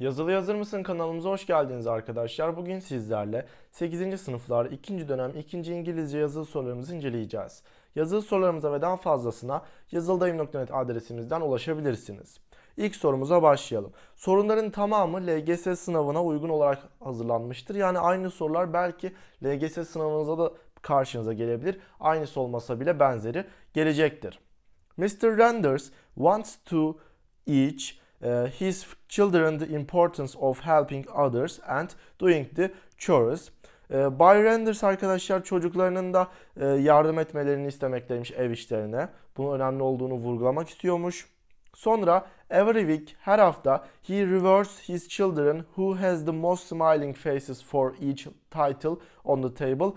Yazılı Yazır mısın kanalımıza hoş geldiniz arkadaşlar. Bugün sizlerle 8. sınıflar 2. dönem 2. İngilizce yazılı sorularımızı inceleyeceğiz. Yazılı sorularımıza ve daha fazlasına yazıldayım.net adresimizden ulaşabilirsiniz. İlk sorumuza başlayalım. Sorunların tamamı LGS sınavına uygun olarak hazırlanmıştır. Yani aynı sorular belki LGS sınavınıza da karşınıza gelebilir. Aynısı olmasa bile benzeri gelecektir. Mr. Renders wants to teach uh, his children the importance of helping others and doing the chores. Uh, Bay Renders arkadaşlar çocuklarının da uh, yardım etmelerini istemekteymiş ev işlerine. Bunun önemli olduğunu vurgulamak istiyormuş. Sonra every week her hafta he rewards his children who has the most smiling faces for each title on the table.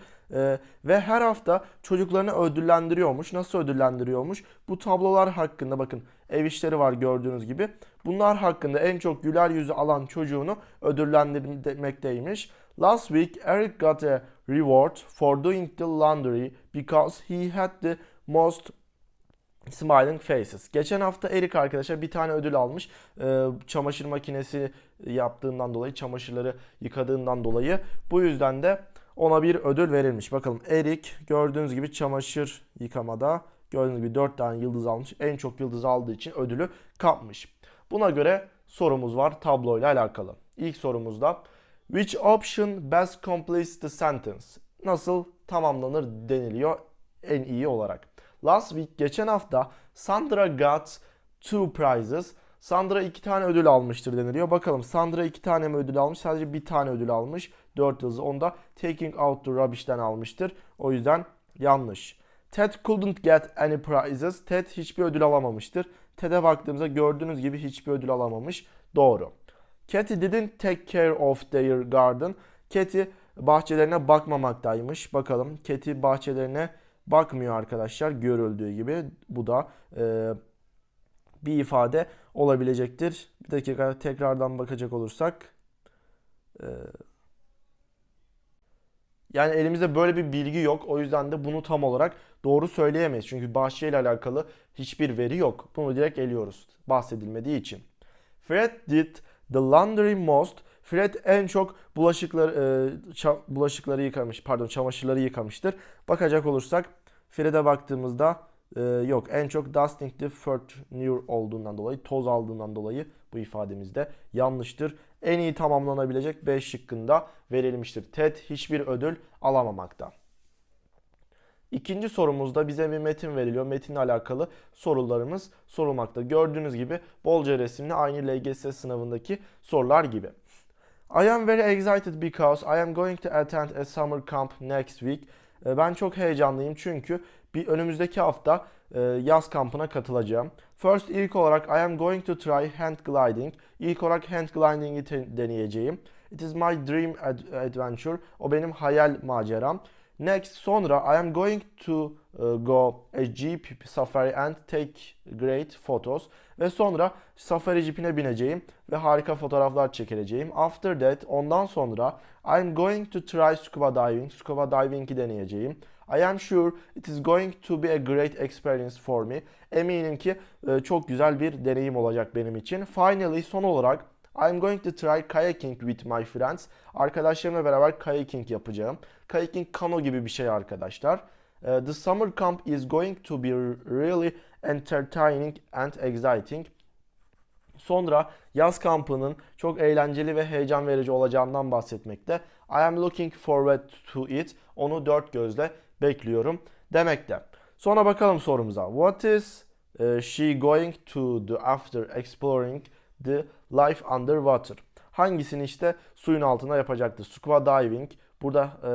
Ve her hafta çocuklarını ödüllendiriyormuş. Nasıl ödüllendiriyormuş? Bu tablolar hakkında bakın ev işleri var gördüğünüz gibi. Bunlar hakkında en çok güler yüzü alan çocuğunu ödüllendirmekteymiş. Last week Eric got a reward for doing the laundry because he had the most Smiling Faces. Geçen hafta Erik arkadaşa bir tane ödül almış. Ee, çamaşır makinesi yaptığından dolayı, çamaşırları yıkadığından dolayı. Bu yüzden de ona bir ödül verilmiş. Bakalım Erik gördüğünüz gibi çamaşır yıkamada gördüğünüz gibi 4 tane yıldız almış. En çok yıldız aldığı için ödülü kapmış. Buna göre sorumuz var tabloyla alakalı. İlk sorumuzda Which option best completes the sentence? Nasıl tamamlanır deniliyor en iyi olarak. Last week geçen hafta Sandra got two prizes. Sandra iki tane ödül almıştır deniliyor. Bakalım Sandra iki tane mi ödül almış? Sadece bir tane ödül almış. Dört yıldızı. Onda Taking Out the Rubbish'ten almıştır. O yüzden yanlış. Ted couldn't get any prizes. Ted hiçbir ödül alamamıştır. Ted'e baktığımızda gördüğünüz gibi hiçbir ödül alamamış. Doğru. Katie didn't take care of their garden. Katie bahçelerine bakmamaktaymış. Bakalım Katie bahçelerine bakmıyor arkadaşlar görüldüğü gibi. Bu da e, bir ifade olabilecektir. Bir dakika tekrardan bakacak olursak. E, yani elimizde böyle bir bilgi yok. O yüzden de bunu tam olarak doğru söyleyemeyiz. Çünkü bahçeyle alakalı hiçbir veri yok. Bunu direkt eliyoruz bahsedilmediği için. Fred did the laundry most. Fred en çok bulaşıklar, e, bulaşıkları yıkamış, pardon çamaşırları yıkamıştır. Bakacak olursak Fred'e baktığımızda e, yok en çok dusting the furniture olduğundan dolayı, toz aldığından dolayı bu ifademizde yanlıştır. En iyi tamamlanabilecek 5 şıkkında verilmiştir. Ted hiçbir ödül alamamakta. İkinci sorumuzda bize bir metin veriliyor. Metinle alakalı sorularımız sorulmakta. Gördüğünüz gibi bolca resimli aynı LGS sınavındaki sorular gibi. I am very excited because I am going to attend a summer camp next week. E, ben çok heyecanlıyım çünkü bir önümüzdeki hafta yaz kampına katılacağım. First ilk olarak I am going to try hand gliding. İlk olarak hand gliding'i deneyeceğim. It is my dream adventure. O benim hayal maceram. Next sonra I am going to uh, go a jeep safari and take great photos. Ve sonra safari jeepine bineceğim ve harika fotoğraflar çekileceğim. After that ondan sonra I am going to try scuba diving. Scuba diving'i deneyeceğim. I am sure it is going to be a great experience for me. Eminim ki çok güzel bir deneyim olacak benim için. Finally son olarak I'm going to try kayaking with my friends. Arkadaşlarımla beraber kayaking yapacağım. Kayaking kano gibi bir şey arkadaşlar. Uh, the summer camp is going to be really entertaining and exciting. Sonra yaz kampının çok eğlenceli ve heyecan verici olacağından bahsetmekte. I am looking forward to it. Onu dört gözle bekliyorum demekte. Sonra bakalım sorumuza. What is uh, she going to do after exploring the life underwater? Hangisini işte suyun altında yapacaktır? Scuba diving. Burada e,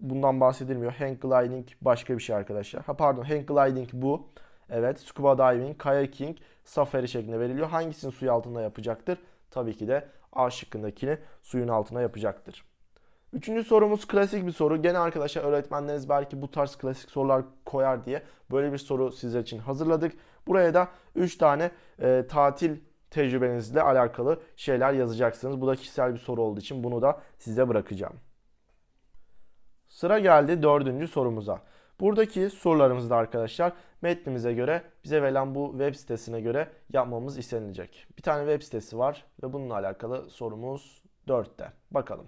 bundan bahsedilmiyor. Hang gliding başka bir şey arkadaşlar. Ha pardon, hang gliding bu. Evet, scuba diving, kayaking, safari şeklinde veriliyor. Hangisini suyu altında yapacaktır? Tabii ki de A şıkkındakini suyun altına yapacaktır. Üçüncü sorumuz klasik bir soru. Gene arkadaşlar öğretmenleriniz belki bu tarz klasik sorular koyar diye böyle bir soru sizler için hazırladık. Buraya da 3 tane e, tatil tecrübenizle alakalı şeyler yazacaksınız. Bu da kişisel bir soru olduğu için bunu da size bırakacağım. Sıra geldi dördüncü sorumuza. Buradaki sorularımızı da arkadaşlar metnimize göre bize verilen bu web sitesine göre yapmamız istenilecek. Bir tane web sitesi var ve bununla alakalı sorumuz 4'te. Bakalım.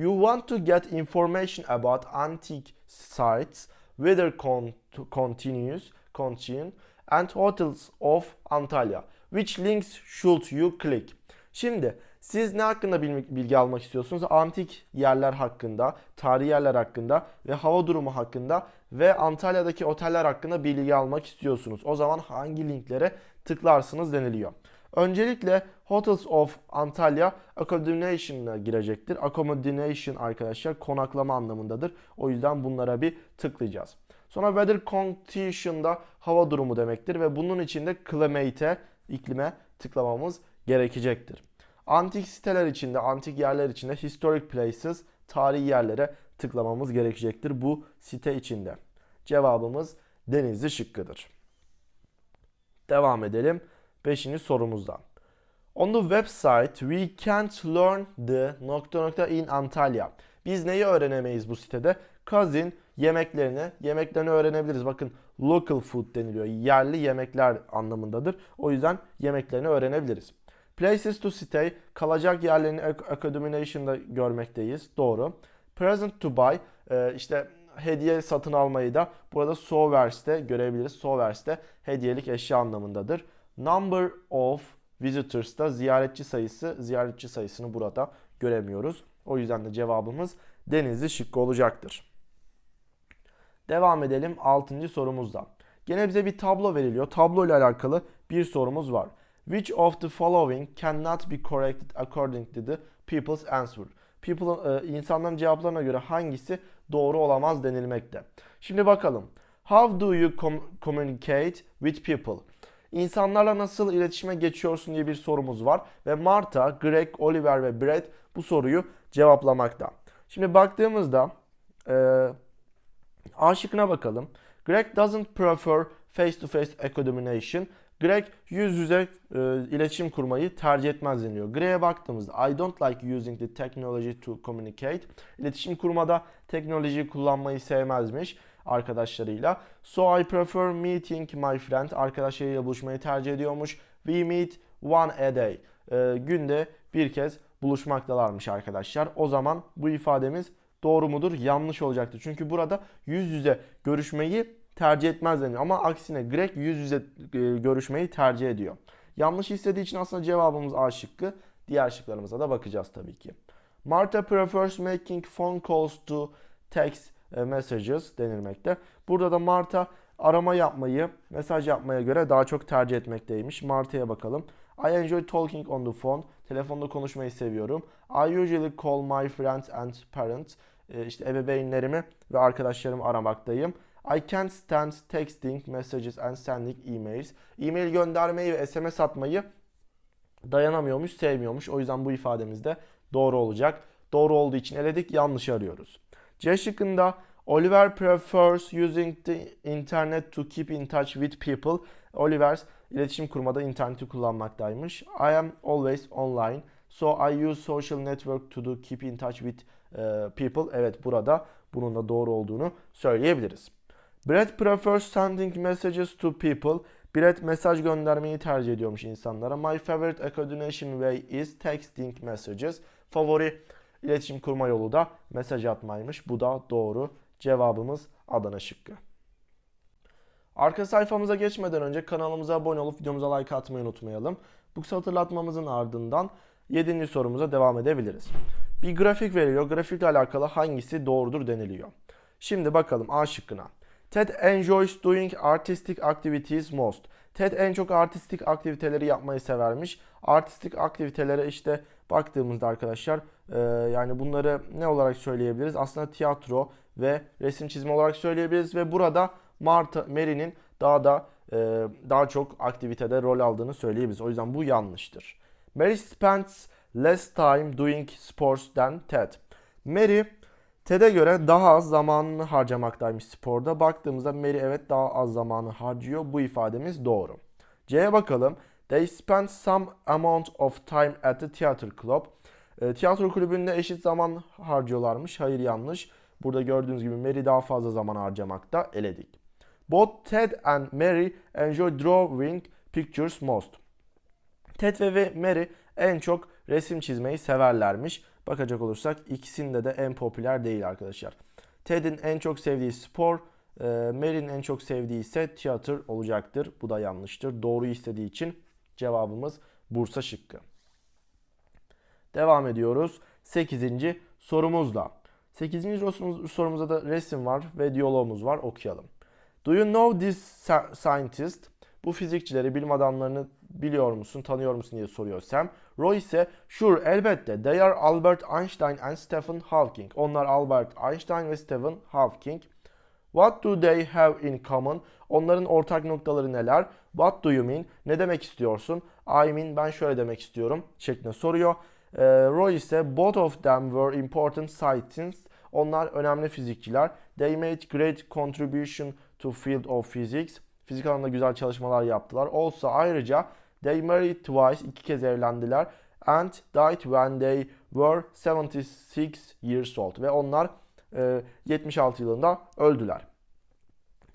You want to get information about antique sites, weather con- continues, continue, and hotels of Antalya. Which links should you click? Şimdi siz ne hakkında bilgi almak istiyorsunuz? Antik yerler hakkında, tarihi yerler hakkında ve hava durumu hakkında ve Antalya'daki oteller hakkında bilgi almak istiyorsunuz. O zaman hangi linklere tıklarsınız deniliyor. Öncelikle Hotels of Antalya Accommodation'a girecektir. Accommodation arkadaşlar konaklama anlamındadır. O yüzden bunlara bir tıklayacağız. Sonra Weather Condition'da hava durumu demektir ve bunun için de Climate'e, iklime tıklamamız gerekecektir. Antik siteler içinde, antik yerler içinde Historic Places, tarihi yerlere tıklamamız gerekecektir bu site içinde. Cevabımız Denizli şıkkıdır. Devam edelim 5. sorumuzdan. On the website we can't learn the nokta nokta in Antalya. Biz neyi öğrenemeyiz bu sitede? Cousin yemeklerini, yemeklerini öğrenebiliriz. Bakın local food deniliyor. Yerli yemekler anlamındadır. O yüzden yemeklerini öğrenebiliriz. Places to stay, kalacak yerlerini accommodation'da görmekteyiz. Doğru. Present to buy, e, işte hediye satın almayı da burada sovers'te görebiliriz. Sovers'te hediyelik eşya anlamındadır. Number of visitors'ta ziyaretçi sayısı, ziyaretçi sayısını burada göremiyoruz. O yüzden de cevabımız Denizli şıkkı olacaktır. Devam edelim 6. sorumuzda. Gene bize bir tablo veriliyor. Tablo ile alakalı bir sorumuz var. Which of the following cannot be corrected according to the people's answer? People, e, insanların cevaplarına göre hangisi doğru olamaz denilmekte. Şimdi bakalım. How do you com- communicate with people? İnsanlarla nasıl iletişime geçiyorsun diye bir sorumuz var. Ve Marta, Greg, Oliver ve Brett bu soruyu cevaplamakta. Şimdi baktığımızda e, A şıkkına bakalım. Greg doesn't prefer face-to-face examination. Greg yüz yüze e, iletişim kurmayı tercih etmez deniyor. Greg'e baktığımızda I don't like using the technology to communicate. İletişim kurmada teknolojiyi kullanmayı sevmezmiş arkadaşlarıyla. So I prefer meeting my friend. Arkadaşlarıyla buluşmayı tercih ediyormuş. We meet one a day. E, günde bir kez buluşmaktalarmış arkadaşlar. O zaman bu ifademiz doğru mudur? Yanlış olacaktır. Çünkü burada yüz yüze görüşmeyi tercih etmez deniyor. Ama aksine Greg yüz yüze e, görüşmeyi tercih ediyor. Yanlış istediği için aslında cevabımız A şıkkı. Diğer şıklarımıza da bakacağız tabii ki. Martha prefers making phone calls to text messages denilmekte. Burada da Martha arama yapmayı, mesaj yapmaya göre daha çok tercih etmekteymiş. Marta'ya bakalım. I enjoy talking on the phone. Telefonda konuşmayı seviyorum. I usually call my friends and parents. E, işte ebeveynlerimi ve arkadaşlarımı aramaktayım. I can't stand texting messages and sending emails. E-mail göndermeyi ve SMS atmayı dayanamıyormuş, sevmiyormuş. O yüzden bu ifademiz de doğru olacak. Doğru olduğu için eledik, yanlış arıyoruz. C şıkkında Oliver prefers using the internet to keep in touch with people. Oliver iletişim kurmada interneti kullanmaktaymış. I am always online. So I use social network to do keep in touch with uh, people. Evet burada bunun da doğru olduğunu söyleyebiliriz. Brett prefers sending messages to people. Brett mesaj göndermeyi tercih ediyormuş insanlara. My favorite communication way is texting messages. Favori iletişim kurma yolu da mesaj atmaymış. Bu da doğru. Cevabımız Adana şıkkı. Arka sayfamıza geçmeden önce kanalımıza abone olup videomuza like atmayı unutmayalım. Bu kısa hatırlatmamızın ardından 7. sorumuza devam edebiliriz. Bir grafik veriliyor. Grafikle alakalı hangisi doğrudur deniliyor. Şimdi bakalım A şıkkına. Ted enjoys doing artistic activities most. Ted en çok artistik aktiviteleri yapmayı severmiş. Artistik aktivitelere işte baktığımızda arkadaşlar e, yani bunları ne olarak söyleyebiliriz? Aslında tiyatro ve resim çizme olarak söyleyebiliriz ve burada Marta Mary'nin daha da e, daha çok aktivitede rol aldığını söyleyebiliriz. O yüzden bu yanlıştır. Mary spends less time doing sports than Ted. Mary Ted'e göre daha az zamanını harcamaktaymış sporda. Baktığımızda Mary evet daha az zamanı harcıyor. Bu ifademiz doğru. C'ye bakalım. They spend some amount of time at the theater club. E, tiyatro kulübünde eşit zaman harcıyorlarmış. Hayır yanlış. Burada gördüğünüz gibi Mary daha fazla zaman harcamakta eledik. Both Ted and Mary enjoy drawing pictures most. Ted ve Mary en çok resim çizmeyi severlermiş. Bakacak olursak ikisinde de en popüler değil arkadaşlar. Ted'in en çok sevdiği spor, e, Mary'nin en çok sevdiği ise tiyatro olacaktır. Bu da yanlıştır. Doğru istediği için cevabımız Bursa şıkkı. Devam ediyoruz 8. sorumuzla. 8. sorumuzda da resim var ve diyalogumuz var okuyalım. Do you know this scientist? Bu fizikçileri, bilim adamlarını biliyor musun, tanıyor musun diye soruyor Sam. Roy ise sure elbette they are Albert Einstein and Stephen Hawking. Onlar Albert Einstein ve Stephen Hawking. What do they have in common? Onların ortak noktaları neler? What do you mean? Ne demek istiyorsun? I mean ben şöyle demek istiyorum şeklinde soruyor. Ee, Roy ise both of them were important scientists. Onlar önemli fizikçiler. They made great contribution to field of physics. Fizik alanında güzel çalışmalar yaptılar. Also ayrıca they married twice. iki kez evlendiler. And died when they were 76 years old. Ve onlar e, 76 yılında öldüler.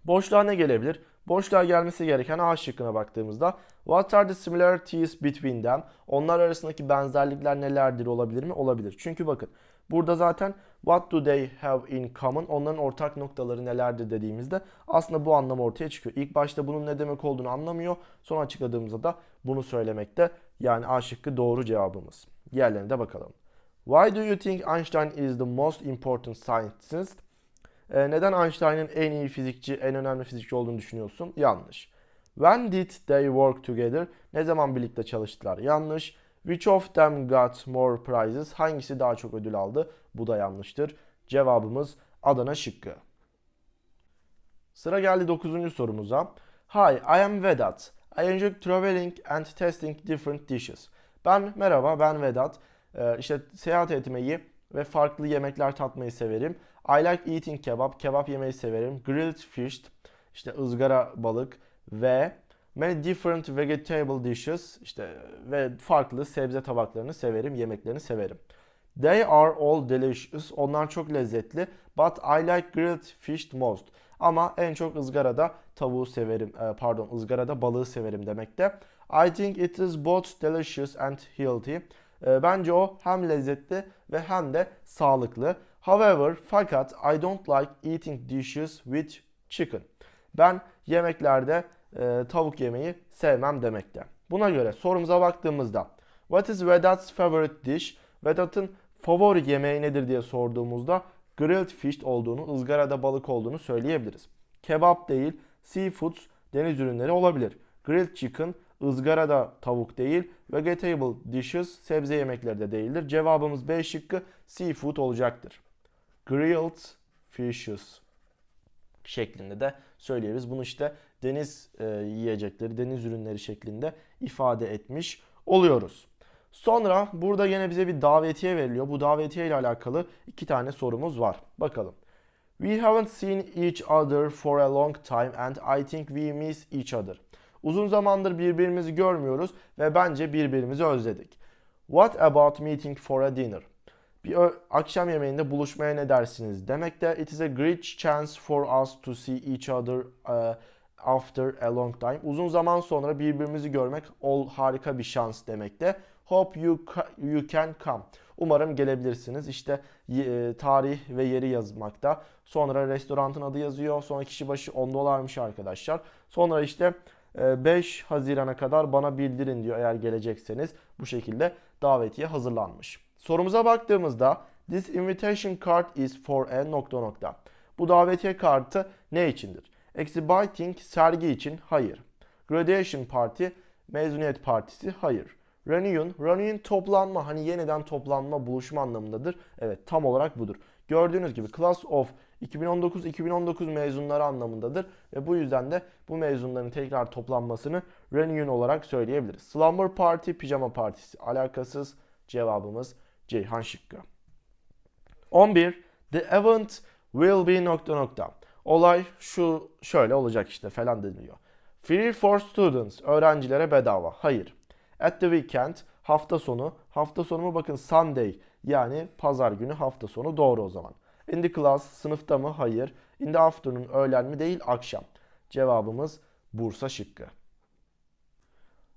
Boşluğa ne gelebilir? Boşluğa gelmesi gereken A şıkkına baktığımızda What are the similarities between them? Onlar arasındaki benzerlikler nelerdir olabilir mi? Olabilir. Çünkü bakın burada zaten what do they have in common? Onların ortak noktaları nelerdir dediğimizde aslında bu anlam ortaya çıkıyor. İlk başta bunun ne demek olduğunu anlamıyor. Sonra açıkladığımızda da bunu söylemekte. Yani A şıkkı doğru cevabımız. Diğerlerine de bakalım. Why do you think Einstein is the most important scientist? Ee, neden Einstein'ın en iyi fizikçi, en önemli fizikçi olduğunu düşünüyorsun? Yanlış. When did they work together? Ne zaman birlikte çalıştılar? Yanlış. Which of them got more prizes? Hangisi daha çok ödül aldı? Bu da yanlıştır. Cevabımız Adana şıkkı. Sıra geldi 9. sorumuza. Hi, I am Vedat. I enjoy traveling and testing different dishes. Ben merhaba, ben Vedat. Ee, işte seyahat etmeyi ve farklı yemekler tatmayı severim. I like eating kebap, kebap yemeyi severim. Grilled fish, işte ızgara balık ve many different vegetable dishes işte ve farklı sebze tabaklarını severim, yemeklerini severim. They are all delicious. Onlar çok lezzetli. But I like grilled fish most. Ama en çok ızgarada tavuğu severim. E, pardon, ızgarada balığı severim demekte. I think it is both delicious and healthy. E, bence o hem lezzetli ve hem de sağlıklı. However, fakat I don't like eating dishes with chicken. Ben yemeklerde e, tavuk yemeyi sevmem demekte. Buna göre sorumuza baktığımızda What is Vedat's favorite dish? Vedat'ın favori yemeği nedir diye sorduğumuzda grilled fish olduğunu, ızgarada balık olduğunu söyleyebiliriz. Kebap değil, seafoods, deniz ürünleri olabilir. Grilled chicken, ızgarada tavuk değil, vegetable dishes, sebze yemekleri de değildir. Cevabımız B şıkkı seafood olacaktır. Grilled fishes şeklinde de söyleyebiliriz. Bunu işte deniz e, yiyecekleri, deniz ürünleri şeklinde ifade etmiş oluyoruz. Sonra burada yine bize bir davetiye veriliyor. Bu davetiye ile alakalı iki tane sorumuz var. Bakalım. We haven't seen each other for a long time and I think we miss each other. Uzun zamandır birbirimizi görmüyoruz ve bence birbirimizi özledik. What about meeting for a dinner? Bir akşam yemeğinde buluşmaya ne dersiniz demekte. It is a great chance for us to see each other uh, after a long time. Uzun zaman sonra birbirimizi görmek ol harika bir şans demekte. Hope you you can come. Umarım gelebilirsiniz. İşte e, tarih ve yeri yazmakta. Sonra restoranın adı yazıyor. Sonra kişi başı 10 dolarmış arkadaşlar. Sonra işte 5 e, Haziran'a kadar bana bildirin diyor eğer gelecekseniz. Bu şekilde davetiye hazırlanmış. Sorumuza baktığımızda this invitation card is for a nokta nokta. Bu davetiye kartı ne içindir? Exhibiting sergi için hayır. Graduation party mezuniyet partisi hayır. Reunion, reunion toplanma hani yeniden toplanma, buluşma anlamındadır. Evet tam olarak budur. Gördüğünüz gibi class of 2019-2019 mezunları anlamındadır ve bu yüzden de bu mezunların tekrar toplanmasını reunion olarak söyleyebiliriz. Slumber party, pijama partisi alakasız cevabımız Ceyhan şıkkı. 11. The event will be nokta nokta. Olay şu şöyle olacak işte falan deniliyor. Free for students. Öğrencilere bedava. Hayır. At the weekend. Hafta sonu. Hafta sonu mu bakın Sunday. Yani pazar günü hafta sonu doğru o zaman. In the class sınıfta mı? Hayır. In the afternoon öğlen mi? Değil akşam. Cevabımız Bursa şıkkı.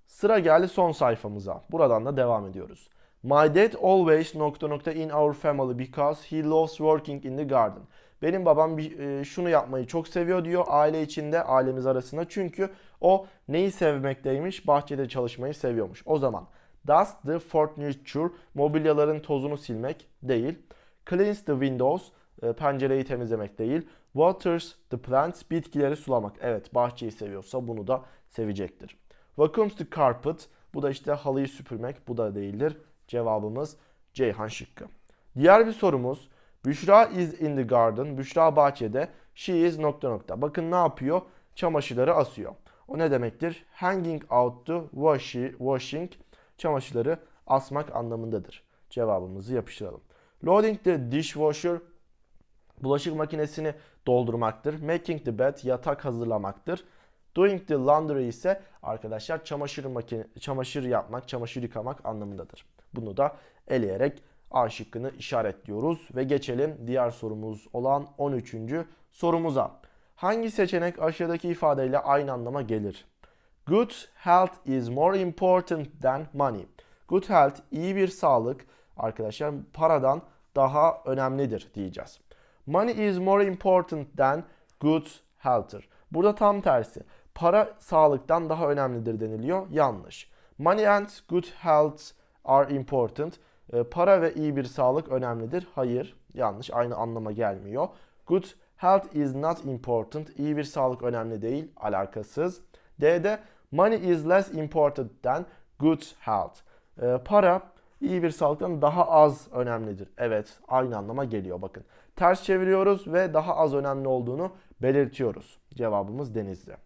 Sıra geldi son sayfamıza. Buradan da devam ediyoruz. My dad always nokta nokta in our family because he loves working in the garden. Benim babam e, şunu yapmayı çok seviyor diyor aile içinde, ailemiz arasında. Çünkü o neyi sevmekteymiş? Bahçede çalışmayı seviyormuş. O zaman dust the furniture, mobilyaların tozunu silmek değil. Cleans the windows, pencereyi temizlemek değil. Waters the plants, bitkileri sulamak. Evet, bahçeyi seviyorsa bunu da sevecektir. Vacuums the carpet, bu da işte halıyı süpürmek, bu da değildir. Cevabımız Ceyhan şıkkı. Diğer bir sorumuz. Büşra is in the garden. Büşra bahçede. She is nokta nokta. Bakın ne yapıyor? Çamaşırları asıyor. O ne demektir? Hanging out the washi- washing. Çamaşırları asmak anlamındadır. Cevabımızı yapıştıralım. Loading the dishwasher. Bulaşık makinesini doldurmaktır. Making the bed yatak hazırlamaktır. Doing the laundry ise arkadaşlar çamaşır makine çamaşır yapmak, çamaşır yıkamak anlamındadır. Bunu da eleyerek A şıkkını işaretliyoruz ve geçelim diğer sorumuz olan 13. sorumuza. Hangi seçenek aşağıdaki ifadeyle aynı anlama gelir? Good health is more important than money. Good health iyi bir sağlık arkadaşlar paradan daha önemlidir diyeceğiz. Money is more important than good health'tir. Burada tam tersi. Para sağlıktan daha önemlidir deniliyor. Yanlış. Money and good health are important. E, Para ve iyi bir sağlık önemlidir. Hayır. Yanlış. Aynı anlama gelmiyor. Good health is not important. İyi bir sağlık önemli değil. Alakasız. D'de money is less important than good health. E, Para iyi bir sağlıktan daha az önemlidir. Evet, aynı anlama geliyor bakın. Ters çeviriyoruz ve daha az önemli olduğunu belirtiyoruz. Cevabımız Denizli.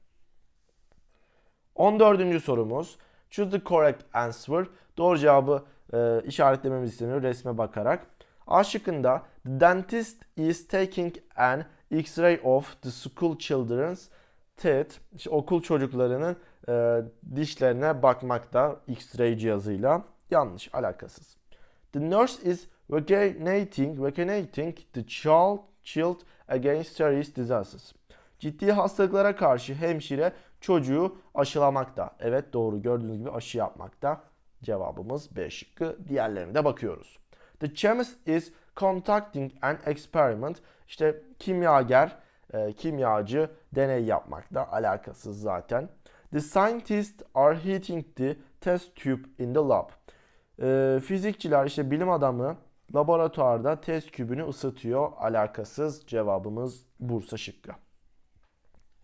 14. sorumuz. Choose the correct answer. Doğru cevabı e, işaretlememiz isteniyor resme bakarak. A şıkkında The dentist is taking an x-ray of the school children's teeth. İşte okul çocuklarının e, dişlerine bakmakta x-ray cihazıyla. Yanlış, alakasız. The nurse is vaccinating, vaccinating the child, child against serious diseases. Ciddi hastalıklara karşı hemşire çocuğu aşılamakta. Evet doğru gördüğünüz gibi aşı yapmakta. Cevabımız B şıkkı. Diğerlerine de bakıyoruz. The chemist is conducting an experiment. İşte kimyager, e, kimyacı deney yapmakta. Alakasız zaten. The scientists are heating the test tube in the lab. E, fizikçiler işte bilim adamı laboratuvarda test kübünü ısıtıyor. Alakasız cevabımız Bursa şıkkı.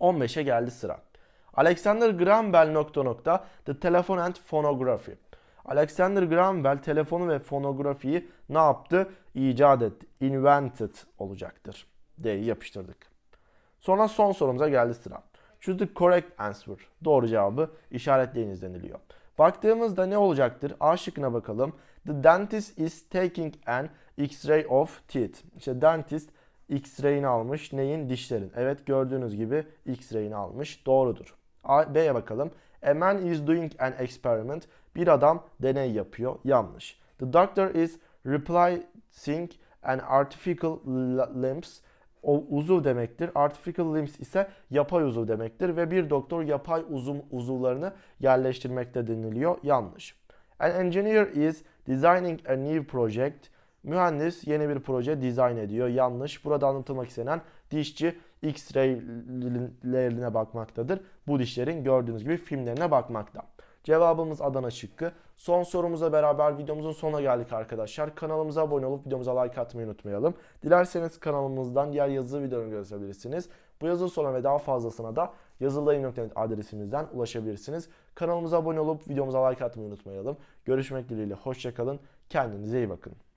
15'e geldi sıra. Alexander Graham Bell nokta nokta The Telephone and Phonography. Alexander Graham Bell telefonu ve fonografiyi ne yaptı? İcat etti. Invented olacaktır. D'yi yapıştırdık. Sonra son sorumuza geldi sıra. Choose the correct answer. Doğru cevabı işaretleyiniz deniliyor. Baktığımızda ne olacaktır? A şıkkına bakalım. The dentist is taking an x-ray of teeth. İşte dentist X-ray'ini almış. Neyin? Dişlerin. Evet gördüğünüz gibi X-ray'ini almış. Doğrudur. B'ye bakalım. A man is doing an experiment. Bir adam deney yapıyor. Yanlış. The doctor is replacing an artificial limbs. O uzuv demektir. Artificial limbs ise yapay uzuv demektir ve bir doktor yapay uzun uzuvlarını yerleştirmekte deniliyor. Yanlış. An engineer is designing a new project. Mühendis yeni bir proje dizayn ediyor. Yanlış. Burada anlatılmak istenen dişçi X-ray'lerine bakmaktadır. Bu dişlerin gördüğünüz gibi filmlerine bakmakta. Cevabımız Adana şıkkı. Son sorumuza beraber videomuzun sonuna geldik arkadaşlar. Kanalımıza abone olup videomuza like atmayı unutmayalım. Dilerseniz kanalımızdan diğer yazılı videoları görebilirsiniz. Bu yazılı sonra ve daha fazlasına da yazıldayım.net adresimizden ulaşabilirsiniz. Kanalımıza abone olup videomuza like atmayı unutmayalım. Görüşmek dileğiyle. Hoşçakalın. Kendinize iyi bakın.